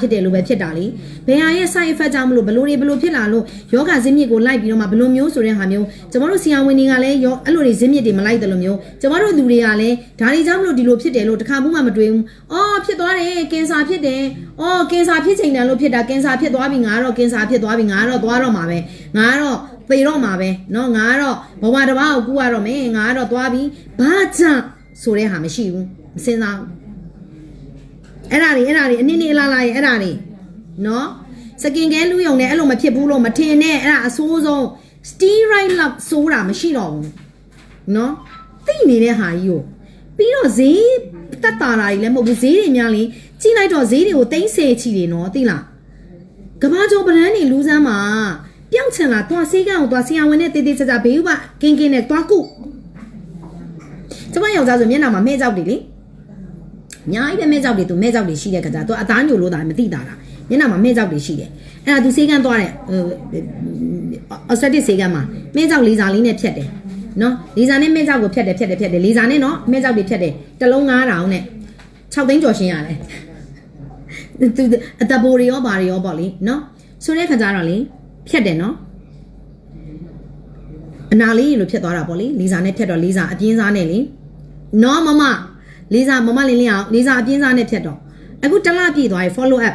ဖြစ်တယ်လို့ပဲဖြစ်တာလေဘယ်ဟာရဲ့ side effect ကြောင့်မလို့ဘလို့တွေဘလို့ဖြစ်လာလို့ယောဂဇင်းမြစ်ကိုလိုက်ပြီးတော့မှဘလို့မျိုးဆိုတဲ့ဟာမျိုးကျမတို့ဆရာဝန်တွေကလည်းရောအဲ့လိုတွေဇင်းမြစ်တွေမလိုက်တယ်လို့မျိုးကျမတို့လူတွေကလည်းဒါတွေကြောင့်မလို့ဒီလိုဖြစ်တယ်လို့တခါမှမတွေ့ဘူးအော်ဖြစ်သွားတယ်ကင်ဆာဖြစ်တယ်အော်ကင်ဆာဖြစ်ချိန်တန်လို့ဖြစ်တာကင်ဆာဖြစ်သွားပြီငါကတော့ကင်ဆာဖြစ်သွားပြီငါကတော့သွားတော့မှာပဲငါကတော့သေတော့မှာပဲเนาะငါကတော့ဘဝတစ်ပါးကိုကူရတော့မယ်ငါကတော့သွားပြီဘာကြောင့်ဆိုတဲ့ဟာမရှိဘူးမစင်စားဘူး အဲ့ဒါတွေအဲ့ဒါတွေအနည်းနည်းအလားလားရဲ့အဲ့ဒါတွေနော်စကင်ကဲလူယုံနဲ့အဲ့လိုမဖြစ်ဘူးလို့မထင်နဲ့အဲ့ဒါအဆိုးဆုံး steroid လောက်စိုးတာမရှိတော့ဘူးနော်သိနေတဲ့ဟာကြီးကိုပြီးတော့ဈေးတက်တာတာကြီးလည်းမဟုတ်ဘူးဈေးတွေများလေကြည့်လိုက်တော့ဈေးတွေကိုတိမ့်ဆယ်ချီတယ်နော်သိလားကဘာကျော်ပရန်နေလူစမ်းမှာပြောင်းချင်လာသွားဆေးကန်းကိုသွားဆရာဝန်နဲ့တေးသေးချာချာဘေးဥပကင်းကင်းနဲ့သွားကုကျမယောက်ျားဆိုမျက်နှာမှာမဲကြောက်တယ်လေ အများကြီးပဲမဲကြောက်တွေသူမဲကြောက်တွေရှိတဲ့ခါကျသူအသားညိုလို့တာမသိတာလားမျက်နှာမှာမဲကြောက်တွေရှိတယ်အဲ့ဒါသူစေးကန်းသွားတဲ့ဟိုအော်စတက်စေးကန်းမှာမဲကြောက်လေးစားလေးနဲ့ဖြတ်တယ်နော်လေးစားနဲ့မဲကြောက်ကိုဖြတ်တယ်ဖြတ်တယ်ဖြတ်တယ်လေးစားနဲ့နော်မဲကြောက်တွေဖြတ်တယ်တစ်လုံး9000နဲ့6သိန်းကျော်ရှင်းရတယ်သူအတပိုတွေရောဘာတွေရောပေါ့လေနော်ဆိုတဲ့ခါကျတော့လေဖြတ်တယ်နော်အနာလေးလိုဖြစ်သွားတာပေါ့လေလေးစားနဲ့ဖြတ်တော့လေးစားအပြင်းစားနဲ့လေနော်မမ လေးစားမမလင်းလင်းအောင်လေးစားအပြင်းစားနဲ့ဖြတ်တော့အခုတစ်လပြည့်သွားပြီ follow up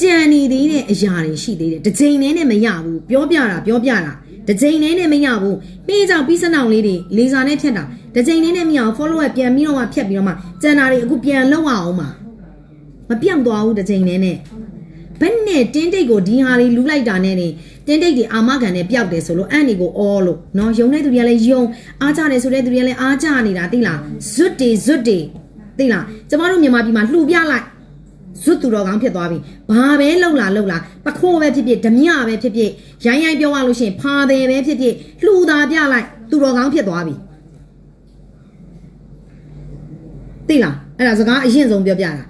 ကြံနေသေးတဲ့အရာတွေရှိသေးတယ်တစ်ချိန်နဲ့နဲ့မရဘူးပြောပြတာပြောပြတာတစ်ချိန်နဲ့နဲ့မရဘူးပြီးကြောင်ပြီးစနောင်လေးတွေလေးစားနဲ့ဖြတ်တာတစ်ချိန်နဲ့နဲ့မရအောင် follow up ပြန်ပြီးတော့မှဖြတ်ပြီးတော့မှကြံတာတွေအခုပြန်လောက်အောင်မှာမပြောင်းသွားဘူးတစ်ချိန်နဲ့နဲ့ဘယ်နဲ့တင်းတိတ်ကိုဒီဟာလေးလူးလိုက်တာနဲ့နေတင်းတိတ်တွေအာမခံနဲ့ပျောက်တယ်ဆိုလို့အန်ဒီကိုအော်လို့နော်ယုံတဲ့သူတွေကလည်းယုံအားကြတယ်ဆိုတဲ့သူတွေကလည်းအားကြနေတာသိလားဇွတ်တွေဇွတ်တွေ သိလားကျမတို့မြန်မာပြည်မှာလှူပြလိုက်ဇွတ်သူတော်ကောင်းဖြစ်သွားပြီဘာပဲလှုပ်လာလှုပ်လာပခိုးပဲဖြစ်ဖြစ်ဓမြပဲဖြစ်ဖြစ်ရိုင်းရိုင်းပြောရလို့ရှိရင်ဖာတယ်ပဲဖြစ်ဖြစ်လှူတာပြလိုက်သူတော်ကောင်းဖြစ်သွားပြီသိလားအဲ့ဒါစကားအရင်ဆုံးပြောပြတာ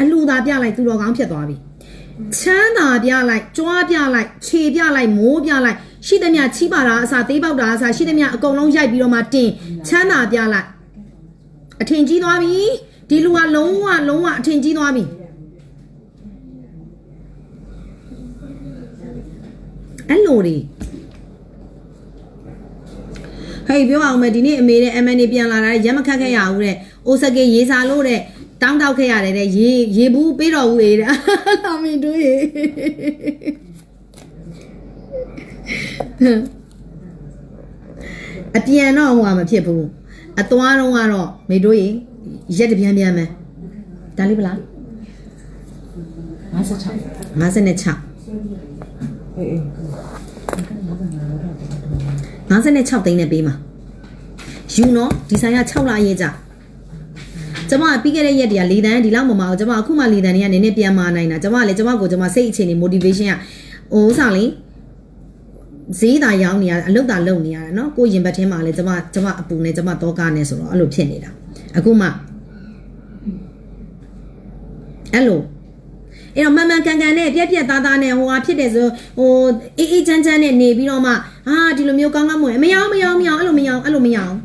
အလှူတာပြလိုက်သူတော်ကောင်းဖြစ်သွားပြီချမ်းသာပြလိုက်ကြွားပြလိုက်ခြေပြလိုက်မိုးပြလိုက်ရှိသမျှချီးပါတာအစားသေးပေါက်တာအစားရှိသမျှအကုန်လုံးရိုက်ပြီးတော့မှတင်ချမ်းသာပြလိုက်အထင်ကြီးသွားပြီ ဒီလူကလုံးဝလုံးဝအထင်ကြီးသွားပြီအဲ့လိုတွေဟေးပြောအောင်မယ်ဒီနေ့အမေနဲ့အမန်နေပြန်လာတာရက်မခတ်ခဲ့ရဘူးတဲ့အိုစကေရေးစားလို့တဲ့တောင်းတောက်ခဲ့ရတယ်တဲ့ရေရေဘူးပေးတော်ဘူးလေတဲ့လာမင်းတို့ရေအပြန်တော့ဟိုကမဖြစ်ဘူးအသွားတော့ကတော့မေတို့ရေ ရက်တပြန်ပြန်မယ်ဒါလေးဗလား 56 56 အေးအေး 56သိန်းနဲ့ပေးမှာယူနော်ဒီဆိုင်က6လရေးကြကျမကပြီးခဲ့တဲ့ရက်တည်းကလေတန်းဒီလောက်မမအောင်ကျမအခုမှလေတန်းတွေကနည်းနည်းပြန်မာနိုင်တာကျမကလည်းကျမကိုကျမစိတ်အခြေအနေ motivation ကဟိုဥစားလေးဈေးသာရောင်းနေရအလုတ်သာလုံနေရတာเนาะကိုရင်ဘတ်ထဲမှာလည်းကျမကျမအပူနဲ့ကျမတော့ကားနဲ့ဆိုတော့အဲ့လိုဖြစ်နေတာ အခုမှအဲ့လိုအဲ့တော့မန်မှန်ကန်ကန်နဲ့ပြက်ပြက်သားသားနဲ့ဟိုဟာဖြစ်တယ်ဆိုဟိုအေးအေးချမ်းချမ်းနဲ့နေပြီးတော့မှဟာဒီလိုမျိုးကောင်းကောင်းမွန်မရအောင်မရအောင်မရအောင်အဲ့လိုမရအောင်အဲ့လိုမရအောင်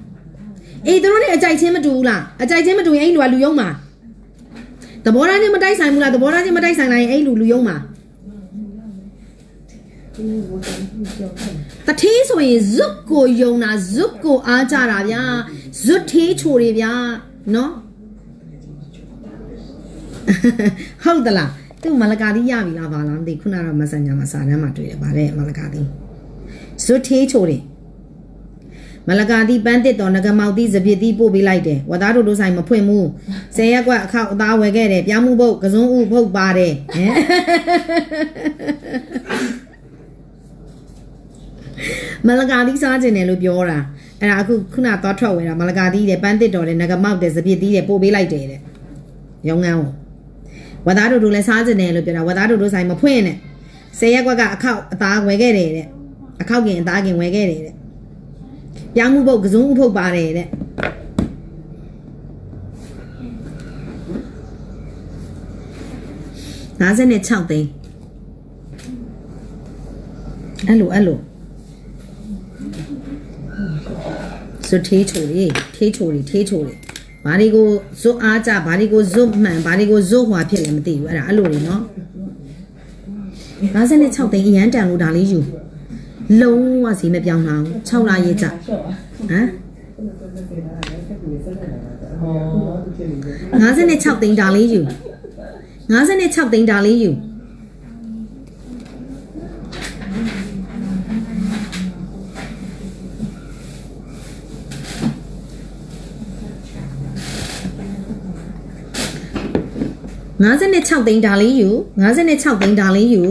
အေးသူတို့နဲ့အကြိုက်ချင်းမတူဘူးလားအကြိုက်ချင်းမတူရင်အဲ့လူကလူယုံမှာသဘောထားချင်းမတိုက်ဆိုင်ဘူးလားသဘောထားချင်းမတိုက်ဆိုင်လိုက်ရင်အဲ့လူလူယုံမှာ တထေးဆိုရင်ဇွတ်ကိုယုံတာဇွတ်ကိုအားကြတာဗျာဇွတ်သေးချိုတွေဗျာနော်ဟုတ်သလားသူမလကာသီးရပြီလားဘာလားမသိခုနကတော့မဆန်ညာမှာစာတန်းမှာတွေ့တယ်ဗါတဲ့မလကာသီးဇွတ်သေးချိုတယ်မလကာသီးပန်းတစ်တော်ငကမောက်သီးစပစ်သီးပို့ပေးလိုက်တယ်ဝသားတို့တို့ဆိုင်မဖွင့်ဘူးဆယ်ရက်ကွက်အခောက်အသားဝယ်ခဲ့တယ်ပြောင်းမှုပုတ်ကစုံဥဖုတ်ပါတယ်ဟမ် မလကာသီးစားကျင်တယ်လို့ပြောတာအဲ့ဒါအခုခုနသွားထွက်ဝယ်တာမလကာသီးတယ်ပန်းတစ်တော်တယ်ငကမောက်တယ်စပစ်သီးတယ်ပို့ပေးလိုက်တယ်တဲ့ရုံငန်းကိုဝသားတို့တို့လည်းစားကြတယ်လို့ပြောတာဝသားတို့တို့ဆိုင်မဖွင့်နဲ့ဆယ်ရက်ကွက်ကအခောက်အသားဝယ်ခဲ့တယ်တဲ့အခောက်ကင်အသားကင်ဝယ်ခဲ့တယ်တဲ့ပြောင်းမှုပုတ်ကစုံဥဖုတ်ပါတယ်တဲ့56သိန်းအဲ့လိုအဲ့လို ဆိုထေးချိုရီထေးချိုရီထေးချိုရီဘာတွေကိုဇွတ်အားကြဘာတွေကိုဇွတ်မှန်ဘာတွေကိုဇွတ်ဟွာဖြစ်လဲမသိဘူးအဲ့ဒါအဲ့လိုတွေနော်56သိန်းအရန်တန်လို့ဒါလေးယူလုံးဝစီမပြောင်းတော့6လရေးကြဟမ်ဟော56သိန်းဒါလေးယူ56သိန်းဒါလေးယူ 56သိန်းဒါလေးယူ56သိန်းဒါလေးယူ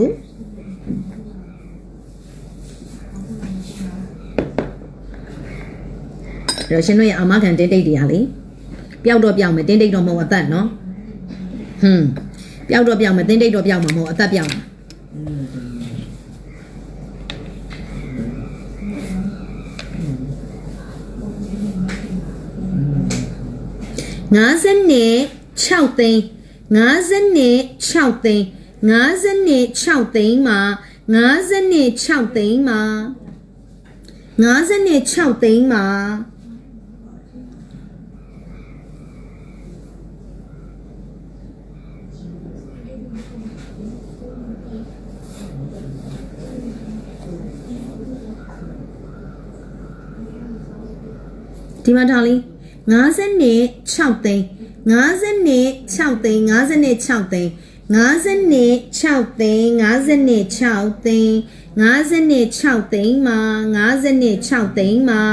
အဲ့တော့ရှင်တို့ရဲ့အာမခံတင်းတိတ်တွေကလေပျောက်တော့ပျောက်မယ်တင်းတိတ်တော့မဟုတ်အသက်နော်ဟွန်းပျောက်တော့ပျောက်မယ်တင်းတိတ်တော့ပျောက်မှာမဟုတ်အသက်ပျောက်မှာ50နဲ့6သိန်း 50နဲ့6သိန်း50နဲ့6သိန်းမှာ50နဲ့6သိန်းမှာ50 နဲ့6သိန်းမှာဒီမှာဒါလေး50နဲ့6သိန်း50နဲ့6သိန်း50နဲ့6သိန်း50နဲ့6သိန်း50နဲ့6သိန်း50နဲ့6သိန်းမှာ50နဲ့6သိန်းမှာ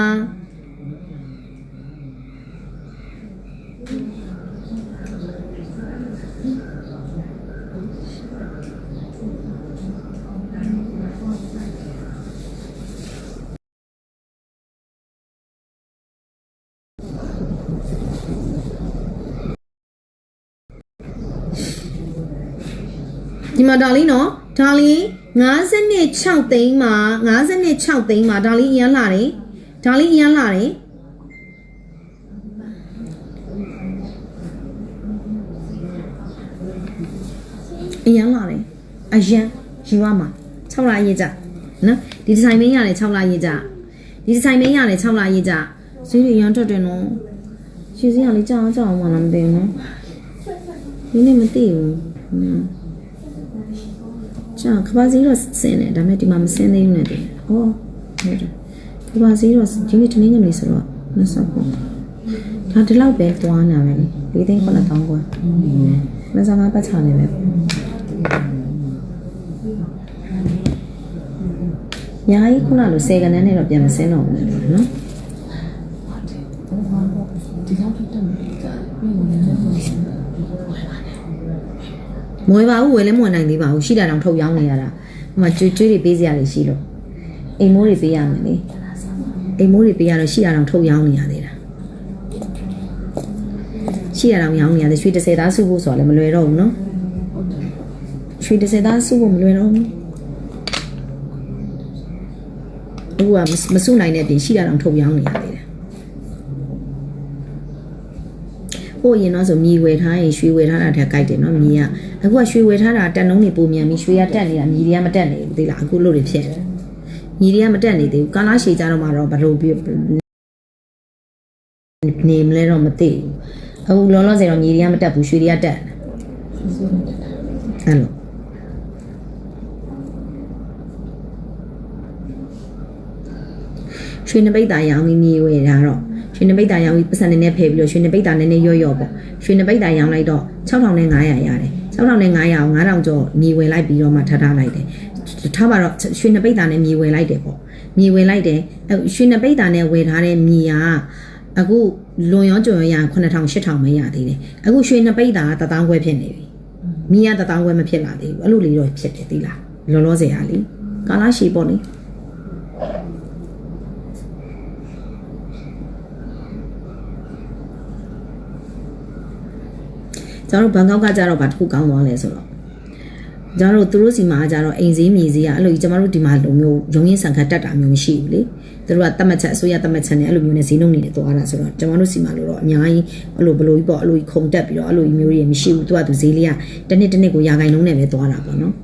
ဒီမှာဒါလေးနော်ဒါလေး56သိန်းမှာ56သိန်းမှာဒါလေးအရန်လာတယ်ဒါလေးအရန်လာတယ်အရန်လာတယ်အရန်ယူရမှာ6လရေးကြနော်ဒီဒီဇိုင်မင်းရတယ်6လရေးကြဒီဒီဇိုင်မင်းရတယ်6လရေးကြဈေးတွေရန်ထွက်တယ်နော်ရွှေစည်းရလေးကြောက်ကြောက်မှလည်းမသိဘူးနော်ဒီနေ့မသိဘူး อืมကြာကဘာစီတော့စင်းတယ်ဒါပေမဲ့ဒီမှာမစင်းသေးဘူးနဲ့တည်း။အော်ဟုတ်တယ်။ကဘာစီတော့ဒီနေ့တနင်္ဂနွေဆိုတော့မဆောက်ဘူး။ဒါဒီလောက်ပဲသွားနာမယ်လေ။၄သိန်း9000ကွာ။မစားမပတ်ချနေပဲ။ညာကြီးခုနလိုစေကနန်းနဲ့တော့ပြန်မစင်းတော့ဘူးနော်ဒီလောက်တက်တယ်ကြာပြီးဝင်နေတယ် မွေပါဘူးဝယ်လဲမွေနိုင်သေးပါဘူးရှိတာတောင်ထုတ်ရောင်းနေရတာဟိုမှာကျွေးကျွေးတွေပေးစရာတွေရှိလို့အိမ်မိုးတွေပေးရမယ်လေအိမ်မိုးတွေပေးရတော့ရှိတာတောင်ထုတ်ရောင်းနေရသေးတာရှိတာတောင်ရောင်းနေရတယ်ရွှေ30သားစုဖို့ဆိုတာလည်းမလွယ်တော့ဘူးနော်ရွှေ30သားစုဖို့မလွယ်တော့ဘူးအခုကမစုနိုင်တဲ့အပြင်ရှိတာတောင်ထုတ်ရောင်းနေရသေးတယ် ဟိုအရင်တော့ဆိုမြေဝယ်ထားရင်ရွှေဝယ်ထားတာထက်ကြိုက်တယ်နော်မြေကအခုကရွှေဝယ်ထားတာတက်နှုံးတွေပုံမြန်ပြီးရွှေကတက်နေတာမြေတွေကမတက်နေဘူးသိလားအခုလို့တွေဖြစ်တယ်မြေတွေကမတက်နေသေးဘူးကာလာရှည်ကြတော့မှတော့ဘယ်လိုပြနေမလဲတော့မသိဘူးအခုလောလောဆယ်တော့မြေတွေကမတက်ဘူးရွှေတွေကတက်တယ်အဲ့လိုရွှေနပိတ်တာရောင်းပြီးမြေဝယ်ထားတော့ ရွှေနပိတ်တာရောင်းပြီးပတ်စံနေနဲ့ဖယ်ပြီးတော့ရွှေနပိတ်တာနည်းနည်းရော့ရော့ပေါ့ရွှေနပိတ်တာရောင်းလိုက်တော့6500ရတယ်6500ကို9000ကျော်မြေဝယ်လိုက်ပြီးတော့မှထားထားလိုက်တယ်ထားပါတော့ရွှေနပိတ်တာနဲ့မြေဝယ်လိုက်တယ်ပေါ့မြေဝယ်လိုက်တယ်အဲရွှေနပိတ်တာနဲ့ဝယ်ထားတဲ့မြေကအခုလွန်ရောကြော်ရောရ9000 8000ပဲရသေးတယ်အခုရွှေနပိတ်တာက1000ခွဲဖြစ်နေပြီမြေက1000ခွဲမဖြစ်လာသေးဘူးအဲ့လိုလေးတော့ဖြစ်တယ်သီလားလောလောဆယ်ဟာလေကာလာရှည်ပေါ့လေ ကျွန်တော်တို့ဘန်ကောက်ကကြတော့ဗာတစ်ခုကောင်းသွားလဲဆိုတော့ကျွန်တော်တို့သူတို့စီမှာကြတော့အိမ်စည်းမြေစည်းကအဲ့လိုကြီးကျွန်တော်တို့ဒီမှာလိုမျိုးရုံရင်းဆန်ခတ်တက်တာမျိုးမရှိဘူးလေသူတို့ကတတ်မှတ်ချက်အစိုးရတတ်မှတ်ချက်နဲ့အဲ့လိုမျိုးနဲ့ဈေးနှုန်းတွေနဲ့သွားတာဆိုတော့ကျွန်တော်တို့စီမှာလို့တော့အများကြီးအဲ့လိုဘလိုကြီးပေါ့အဲ့လိုကြီးခုံတက်ပြီးတော့အဲ့လိုကြီးမျိုးတွေမရှိဘူးသူကသူဈေးလေးကတစ်နှစ်တစ်နှစ်ကိုရာဂိုင်နှုန်းနဲ့ပဲသွားတာပေါ့နော်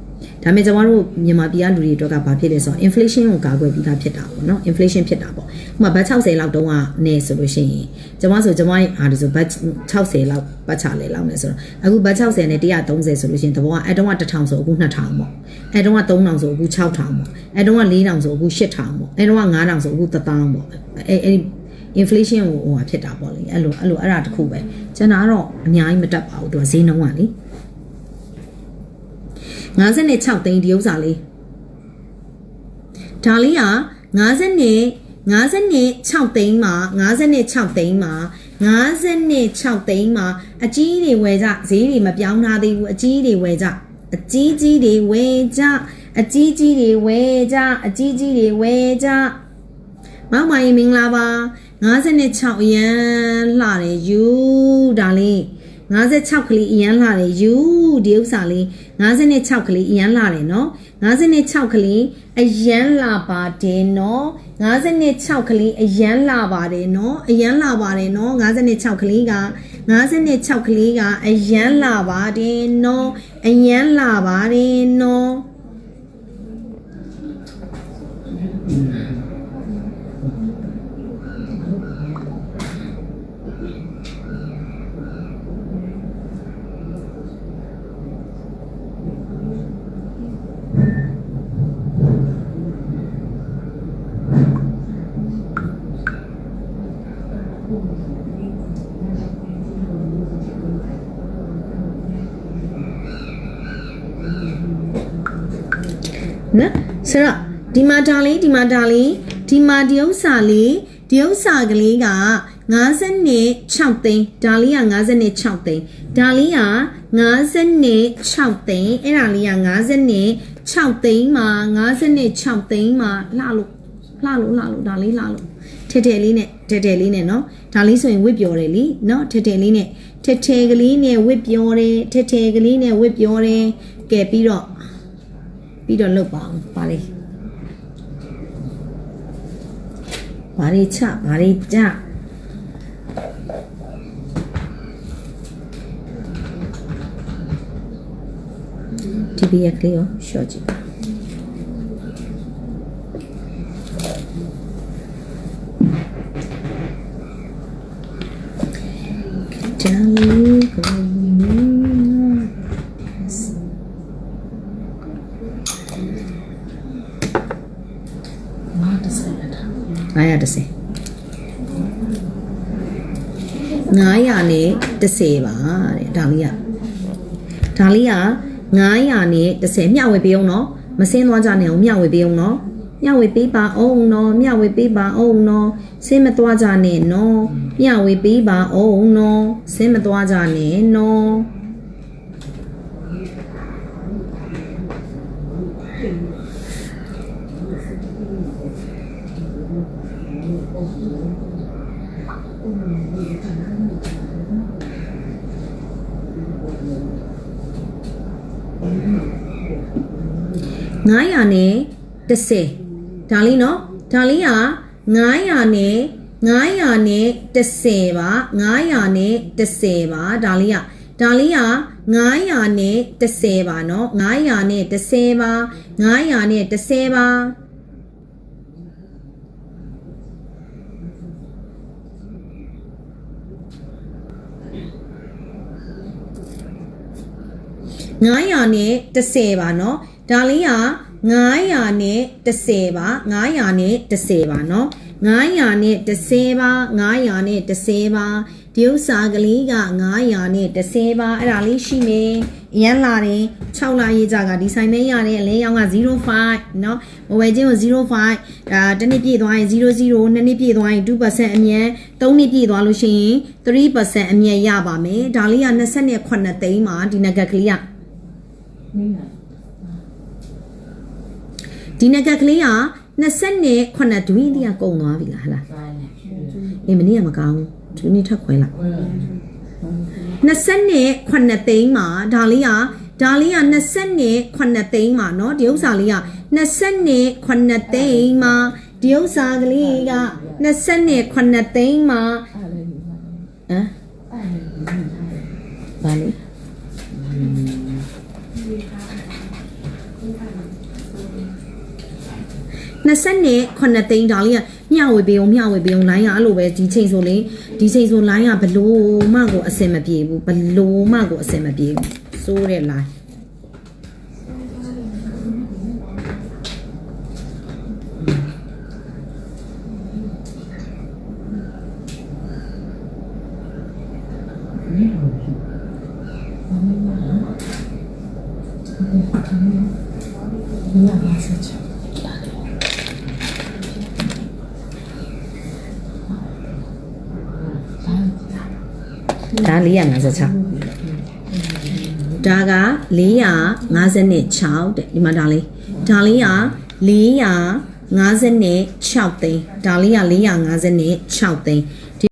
ဒါပေမဲ့ကျမတို့မြန်မာပြည်ကလူတွေအတွက်ကဘာဖြစ်လဲဆိုတော့ inflation ကိုကာကွယ်ပြီးသားဖြစ်တာပေါ့နော် inflation ဖြစ်တာပေါ့ဥပမာဘတ်60လောက်တုန်းကနေဆိုလို့ရှိရင်ကျမဆိုကျမရဲ့အားဒါဆိုဘတ်60လောက်ဘတ်ချလဲလောက်နေဆိုတော့အခုဘတ်60နဲ့130ဆိုလို့ရှိရင်တဘောကအဲ့တုန်းက1000ဆိုအခု2000ပေါ့အဲ့တုန်းက3000ဆိုအခု6000ပေါ့အဲ့တုန်းက4000ဆိုအခု8000ပေါ့အဲ့တုန်းက9000ဆိုအခု1000ပေါ့အဲ့အဲ့ inflation ကိုဟိုဟာဖြစ်တာပေါ့လေအဲ့လိုအဲ့လိုအဲ့ဒါတစ်ခုပဲကျန်တာကတော့အများကြီးမတက်ပါဘူးသူကဈေးနှုန်းကလေ 56သိန်းဒီဥစ္စာလေးဒါလေးက50နဲ့56သိန်းမှာ56သိန်းမှာ56သိန်းမှာအကြီးတွေဝယ်ကြဈေးတွေမပြောင်းထားသေးဘူးအကြီးတွေဝယ်ကြအကြီးကြီးတွေဝယ်ကြအကြီးကြီးတွေဝယ်ကြအကြီးကြီးတွေဝယ်ကြမောင်မကြီးမင်္ဂလာပါ56အရန်လှတယ်ယူဒါလေး 56ကလေးအရန်လှတယ်ယူဒီဥစ္စာလေး56ကလေးအရန်လှတယ်နော်56ကလေးအရန်လှပါတယ်နော်56ကလေးအရန်လှပါတယ်နော်အရန်လှပါတယ်နော်56ကလေးက56ကလေးကအရန်လှပါတယ်နော်အရန်လှပါတယ်နော် နော်ဆိုတော့ဒီမှာဒါလေးဒီမှာဒါလေးဒီမှာဒီဥစ္စာလေးဒီဥစ္စာကလေးက56သိန်းဒါလေးက56သိန်းဒါလေးက56သိန်းအဲ့ဒါလေးက56သိန်းမှာ56သိန်းမှာလှလို့လှလို့လှလို့ဒါလေးလှလို့ထဲထဲလေးနဲ့ထဲထဲလေးနဲ့နော်ဒါလေးဆိုရင်ဝစ်ပြော်တယ်လीနော်ထဲထဲလေးနဲ့ထဲထဲကလေးနဲ့ဝစ်ပြော်တယ်ထဲထဲကလေးနဲ့ဝစ်ပြော်တယ်ကဲပြီးတော့ ပြီးတော့လုတ်ပါအောင်ပါလေဘာတွေချဘာတွေကြဒီဘီရကလေးကိုရှော့ကြည့်ပါတန်လေးကိုမင်း ငါတစ်စက်ရတာ 930 900နဲ့ 30ပါတဲ့ဒါလေးကဒါလေးက900နဲ့30မျှဝေပေးအောင်နော်မစင်းသွားကြနဲ့အောင်မျှဝေပေးအောင်နော်မျှဝေပေးပါအောင်နော်မျှဝေပေးပါအောင်နော်စင်းမသွားကြနဲ့နော်မျှဝေပေးပါအောင်နော်စင်းမသွားကြနဲ့နော် 900နဲ့30ဒါလေးเนาะဒါလေးက900နဲ့900နဲ့30ပါ900နဲ့30ပါဒါလေးကဒါလေးက900နဲ့30ပါเนาะ900နဲ့30ပါ900နဲ့30ပါ 900နဲ့30ပါเนาะဒါလေးက900နဲ့30ပါ900နဲ့30ပါเนาะ900နဲ့30ပါ900နဲ့30ပါဒီဥစ္စာကလေးက900နဲ့30ပါအဲ့ဒါလေးရှိမယ်အရန်လာတယ်6လရေးကြကဒီဆိုင်မဲရတယ်အလဲရောင်းက05เนาะမဝယ်ချင်းကို05ဒါတစ်နှစ်ပြည့်သွားရင်00နှစ်နှစ်ပြည့်သွားရင်2%အမြဲ3နှစ်ပြည့်သွားလို့ရှိရင်3%အမြဲရပါမယ်ဒါလေးက28သိန်းပါဒီနဂတ်ကလေးက နင်းလာ ဒီနဂတ်ကလေးက20နဲ့9ဒွိတိယကုန်သွားပြီလားဟလား ဆိုင်နဲ့ အေးမနေ့ကမကောင်းဘူးဒီနေ့ထပ်ခွဲလိုက် ဝယ် 20နဲ့9သိန်းမှာဒါလေးကဒါလေးက20နဲ့9သိန်းမှာเนาะဒီဥစ္စာလေးက20နဲ့9သိန်းမှာဒီဥစ္စာကလေးက20နဲ့9သိန်းမှာ အဲ့လည်းယူပါ ဟမ် အဲ့လည်းယူပါ ဗာလေ 20နဲ့9သိန်းဒါလေးကမျှဝေပေးအောင်မျှဝေပေးအောင်လိုင်းကအဲ့လိုပဲဒီချိန်ဆိုလေဒီချိန်ဆိုလိုင်းကဘလို့မှကိုအဆင်မပြေဘူးဘလို့မှကိုအဆင်မပြေဘူးစိုးတဲ့လိုင်း 你俩拿出去。 ဒါ456ဒါက456တဲ့ဒီမှာဒါလေးဒါလေးက456သိန်းဒါလေးက456သိန်း